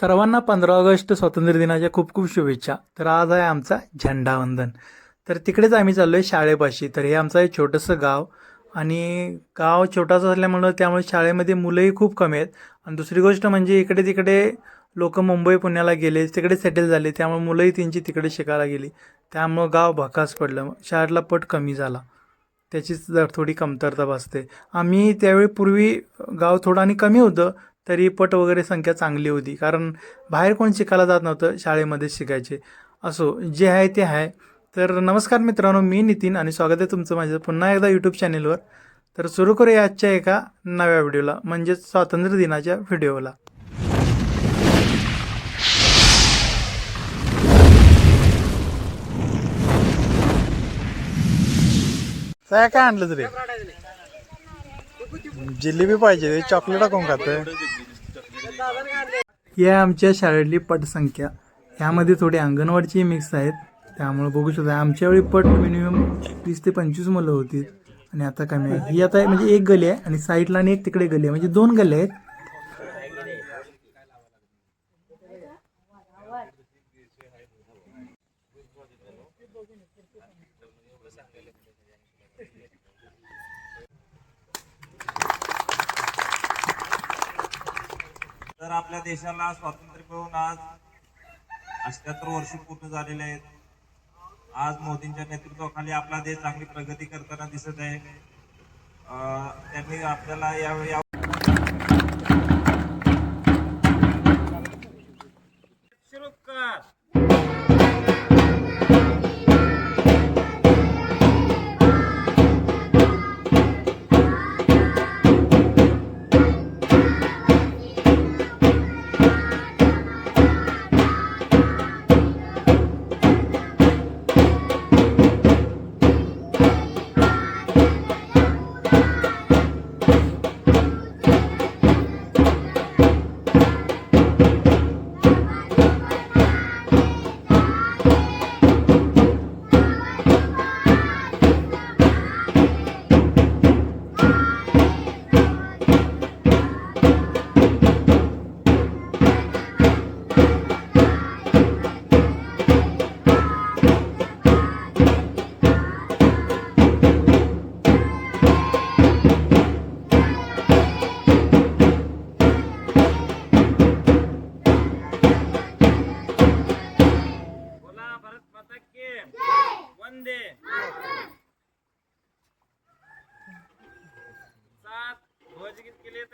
सर्वांना पंधरा ऑगस्ट स्वातंत्र्य दिनाच्या खूप खूप शुभेच्छा. तर आज आहे आमचा झेंडावंदन तर तिकडेच आम्ही चाललो आहे शाळेपाशी. तर हे आमचं एक छोटंसं गाव आणि गाव छोटासा असल्यामुळं त्यामुळे शाळेमध्ये मुलंही खूप कमी आहेत. आणि दुसरी गोष्ट म्हणजे इकडे तिकडे लोक मुंबई पुण्याला गेले तिकडे सेटल झाले त्यामुळे मुलंही त्यांची तिकडे शिकायला गेली. त्यामुळं गाव भकास पडलं. शाळेला पट कमी झाला. त्याचीच थोडी कमतरता भासते. आम्ही त्यावेळी पूर्वी गाव थोडं आणि कमी होतं. तरी पट वगैरे संख्या चांगली होती. कारण बाहेर कोण शिकायला जात नव्हतं शाळेमध्ये शिकायचे. असो जे आहे ते आहे. तर नमस्कार मित्रांनो मी नितीन आणि स्वागत आहे तुमचं माझं पुन्हा एकदा यूट्यूब चॅनेलवर तर सुरू करूया आजच्या एका नव्या व्हिडिओला म्हणजेच स्वातंत्र्य दिनाच्या व्हिडिओला काय काय आणलं रे? जिलेबी पाहिजे चॉकलेट कोण खातं ही आहे आमच्या शाळेतली पटसंख्या ह्यामध्ये थोडी अंगणवाडीचे मिक्स आहेत. त्यामुळे बघू शकता आमच्या वेळी पट मिनिमम वीस ते पंचवीस मुलं होती. आणि आता कमी आहे. ही आता म्हणजे एक गली आहे आणि साईडला आणि एक तिकडे गली आहे. म्हणजे दोन गली आहेत. तर आपल्या देशाला स्वातंत्र्य मिळून आज अष्ट्याहत्तर वर्ष पूर्ण झालेले आहेत. आज मोदींच्या नेतृत्वाखाली आपला देश चांगली प्रगती करताना दिसत आहे. त्यांनी आपल्याला यावेळी या-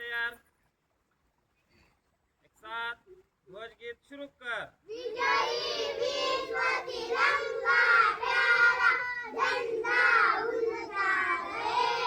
तैयार. एक साथ ध्वजगीत शुरू कर. विजयी विश्व प्यारा झंडा उनका रहे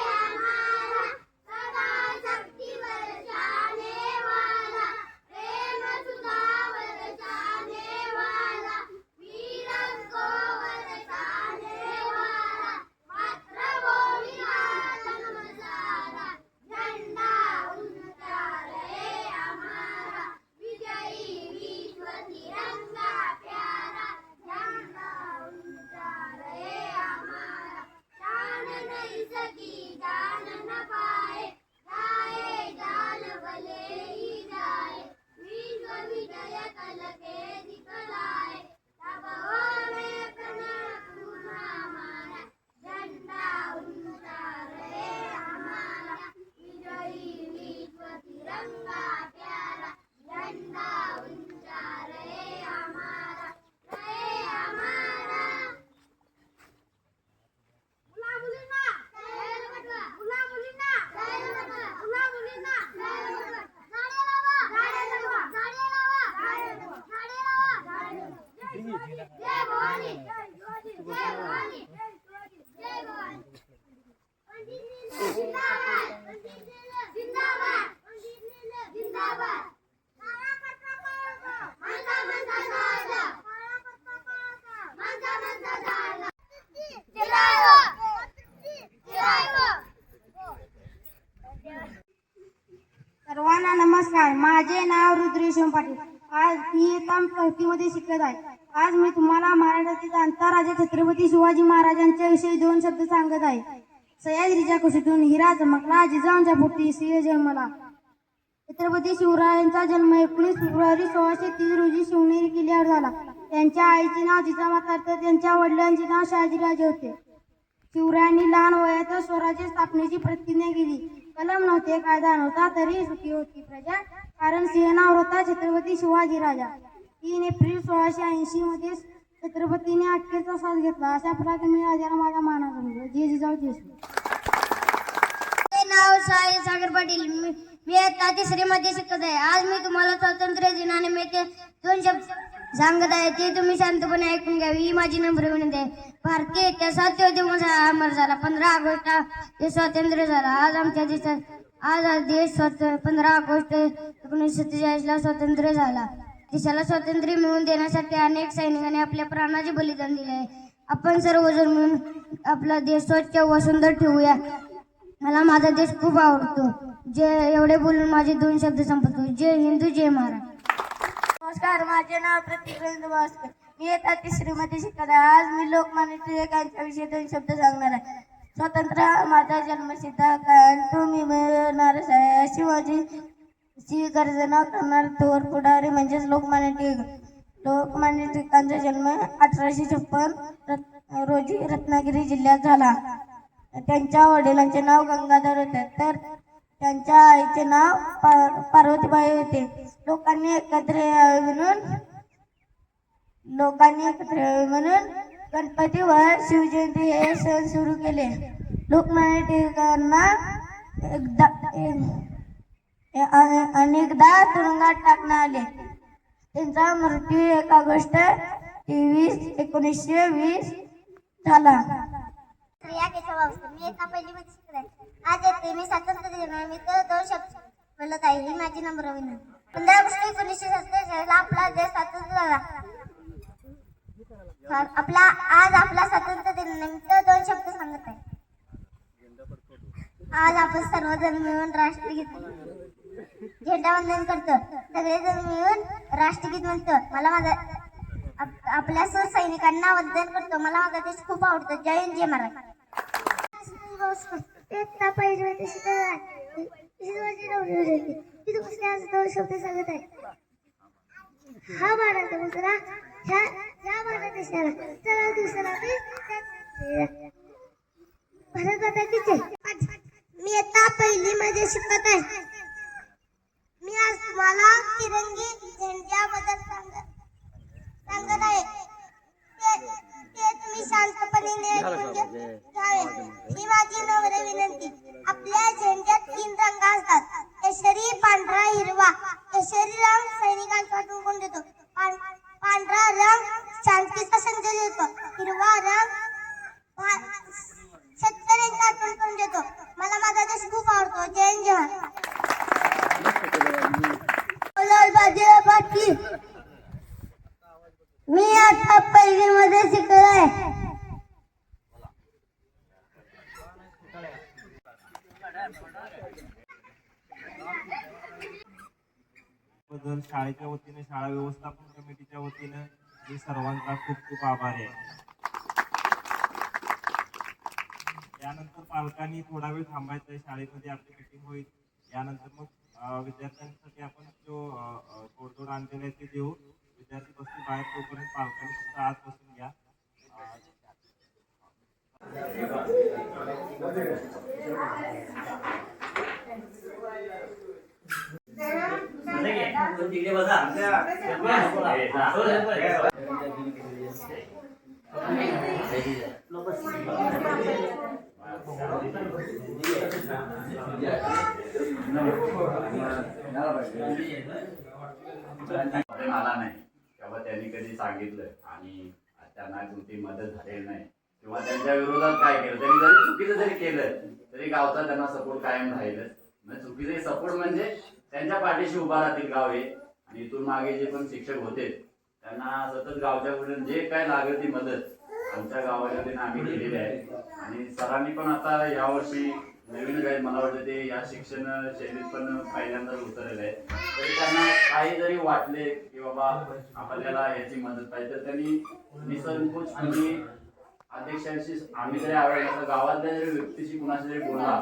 आहे आज मी तुम्हाला महाराष्ट्रातील अंतराजा छत्रपती शिवाजी महाराजांच्या विषयी दोन शब्द सांगत आहे. सह्याद्रीच्या कुशीतून हिरा चमकला जिजाऊंच्या पोटी सिंह जन्मला छत्रपती शिवरायांचा जन्म एकोणीस फेब्रुवारी सोळाशे तीस रोजी शिवनेरी किल्ल्यावर झाला. त्यांच्या आईचे नाव जिजामाता तर त्यांच्या वडिलांचे नाव शहाजीराजे होते. शिवरायांनी लहान वयातच स्वराज्य स्थापनेची प्रतिज्ञा केली. कलम नव्हते कायदा नव्हता तरी सुखी होती प्रजा. कारण सिंहनावर होता छत्रपती शिवाजी राजा तीन एप्रिल सोळाशे ऐंशी मध्ये छत्रपतीने अखेरचा साथ घेतला. अशा प्रकारे मी राजाला माझा मानाचा मुलगा जे जिजाऊ देशमुख नाव साई सागर पाटील. मी मी आता तिसरी मध्ये शिकत आहे. आज मी तुम्हाला स्वातंत्र्य दिनानिमित्त दोन शब्द सांगत आहे. ते तुम्ही शांतपणे ऐकून घ्यावी ही माझी नम्र विनंती आहे. भारतीय इतिहासात तो दिवस अमर झाला. पंधरा ऑगस्ट हा स्वातंत्र्य झाला. आज आमच्या देशात आज देश स्वतंत्र पंधरा ऑगस्ट एकोणीसशे सत्तेचाळीसला स्वातंत्र्य झाला. देशाला स्वातंत्र्य मिळवून देण्यासाठी अनेक सैनिकांनी आपल्या प्राणाचे बलिदान दिले आहे. आपण सर्वजण मिळून आपला देश स्वच्छ व सुंदर ठेवूया. मला माझा देश खूप आवडतो. जे एवढे बोलून माझे दोन शब्द संपतो जय हिंदू जय महाराज नमस्कार माझे नाव प्रतीक भास्कर. मी येतात तिसरी श्रीमती शिकत आहे. आज मी लोकमान्य टिळकांच्याविषयी दोन शब्द सांगणार आहे. स्वतंत्र माझा जन्मसिद्ध कारण तुम्ही मिळणारच आहे. अशी माझी ची गर्जना करणार थोर पुढारी म्हणजेच लोकमान्य टिळक. लोकमान्य टिळकांचा जन्म अठराशे छप्पन रत- रोजी रत्नागिरी जिल्ह्यात झाला. त्यांच्या वडिलांचे नाव गंगाधर होते. तर त्यांच्या आईचे नाव पा- पार्वतीबाई होते. लोकांनी एकत्र यावे म्हणून लोकांनी एकत्र यावे म्हणून गणपती व शिवजयंती हे सण सुरू केले. लोकमान्य टिळकांना एकदा अनेकदा तुरुंगात टाकण्यात आले. त्यांचा मृत्यू एक ऑगस्ट तेवीस एकोणीसशे वीस झाला. प्रिया केशव मी एका पहिली मध्ये आज येते. मी स्वातंत्र्य दिनानिमित्त दोन शब्द बोलत आहे ही माझी नम्र विनंती. पंधरा ऑगस्ट एकोणीसशे सत्तेचाळीसला आपला देश स्वातंत्र्य झाला. आपला आज आपला स्वातंत्र्य दिनानिमित्त दोन शब्द सांगत आहे. आज आपण सर्वजण मिळून राष्ट्रगीत झेंडावंदन करतो. सगळेजण मिळून राष्ट्रगीत म्हणतो. मला माझा आप- आपल्या सर्व वंदन करतो. मला माझा देश खूप आवडतो. जय हिंद जय महाराज शब्द सांगत आहे हा भारत दुसरा ह्या ह्या भारत देशाला. चला दुसरा भारत माताची जय मी आता पहिली मध्ये शिकत आहे. मी आज तुम्हाला तिरंगी झेंड्याबद्दल सांगत सांगत आहे ते ते तुम्ही शांतपणे ऐकून घे- घ्यावे ही माझी नम्र विनंती आपल्या झेंड्यात तीन रंग असतात केशरी पांढरा हिरवा केशरी रंग सैनिकांसाठी गुण देतो पां- पांढरा रंग शांतीचा संदेश देतो हिरवा रंग भा- शेतकऱ्यांची आठवण करून देतो मला माझा देश खूप आवडतो जय हिंद, जय महाराज लाल बाजीराव पाटील मी आता पहिली मध्ये शिकलो आहे बद्दल शाळेच्या वतीने शाळा व्यवस्थापन कमिटीच्या वतीनं मी सर्वांचा खूप खूप आभारी आहे. यानंतर पालकांनी थोडा वेळ थांबायचं आहे शाळेमध्ये आपली मीटिंग होईल. यानंतर मग विद्यार्थ्यांसाठी आपण जो अं, तोडजोड आणलेला आहे ते देऊ. विद्यार्थी बसतील बाहेर तोपर्यंत पालकांनी फक्त आत बसून घ्या. Thank you. आला नाही. तेव्हा त्यांनी कधी सांगितलं आणि त्यांना कोणती मदत झालेली नाही. किंवा त्यांच्या विरोधात काय केलं? त्यांनी जरी चुकीचं जरी केलं तरी गावचा त्यांना सपोर्ट कायम राहिलं. म्हणजे चुकीचे सपोर्ट म्हणजे त्यांच्या पाठीशी उभा राहतील गाव हे. आणि इथून मागे जे पण शिक्षक होते त्यांना सतत गावच्या कडून जे काय लागेल ती मदत आमच्या गावाच्या त्यांना आम्ही केलेली आहे. आणि सरांनी पण आता यावर्षी नवीन काही मला वाटतं ते या शिक्षण शैलीत पण पहिल्यांदाच उतरलेलं आहे. तरी त्यांना काही जरी वाटले की बाबा आपल्याला याची मदत पाहिजे तर त्यांनी निसंकोचपणे अध्यक्षांशी आम्ही जरी आवडला गावातल्या जरी व्यक्तीशी कुणाशी जरी बोलला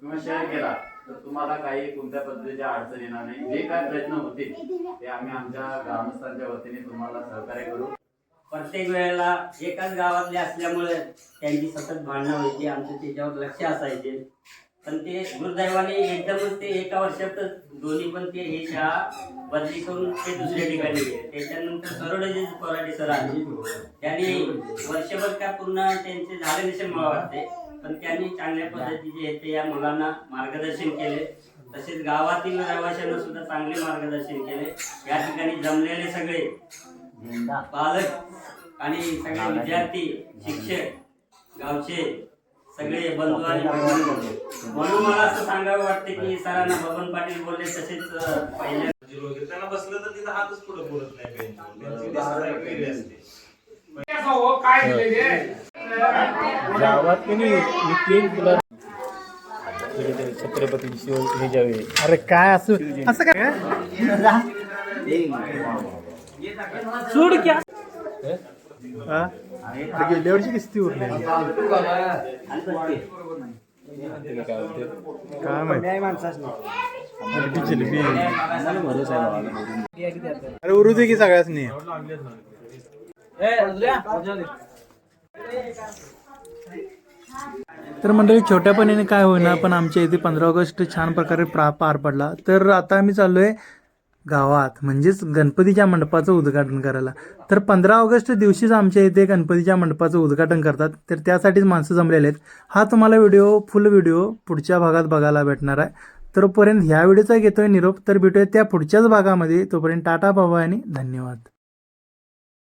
किंवा शेअर केला तर तुम्हाला काही कोणत्या पद्धतीच्या अडचण येणार नाही. जे काय प्रयत्न होतील ते आम्ही आमच्या ग्रामस्थांच्या वतीने तुम्हाला सहकार्य करू. प्रत्येक वेळेला एकाच गावातले असल्यामुळे त्यांची सतत भांडणं व्हायची आमचं त्याच्यावर लक्ष असायचे. पण ते दुर्दैवाने एकदमच ते एका वर्षातच दोन्ही पण ते हे शाळा बदली करून ते दुसऱ्या ठिकाणी गेले. त्याच्यानंतर सरोडे कोराडे सर आले. त्यांनी वर्षभर काय पूर्ण त्यांचे झाले नसेल मला वाटते. पण त्यांनी चांगल्या पद्धतीचे ते या मुलांना मार्गदर्शन केले. तसेच गावातील रहिवाशांना सुद्धा चांगले मार्गदर्शन केले. या ठिकाणी जमलेले सगळे पालक आणि सगळे विद्यार्थी शिक्षक गावचे सगळे बंधू आणि भगिनी. म्हणून मला असं सांगावं वाटतं की सरांना बबन पाटील बोलले तसेच पहिल्या त्यांना बसलं तर तिथं हातच पुढे बोलत नाही. बेंचवर. गावात की नाही? मी तीन तुला छत्रपती शिवाजी अरे काय असं असं काय? सोड क्या हा? गेल्या वर्षी किस्ती उरली. काय माहिती. अरे उरू दे की सगळ्याच नाही तर मंडळी छोट्यापणीने काय होईना पण आमच्या इथे पंधरा ऑगस्ट छान प्रकारे प्रा पार पडला. तर आता आम्ही चाललोय गावात म्हणजेच गणपतीच्या मंडपाचं उद्घाटन करायला. तर पंधरा ऑगस्ट दिवशीच आमच्या इथे गणपतीच्या मंडपाचं उद्घाटन करतात. तर त्यासाठीच माणसं जमलेले आहेत. हा तुम्हाला व्हिडिओ फुल व्हिडिओ पुढच्या भागात बघायला भेटणार आहे. तर पर्यंत ह्या व्हिडिओचा घेतोय निरोप. तर भेटूया त्या पुढच्याच भागामध्ये. तोपर्यंत टाटा बाबा आणि धन्यवाद.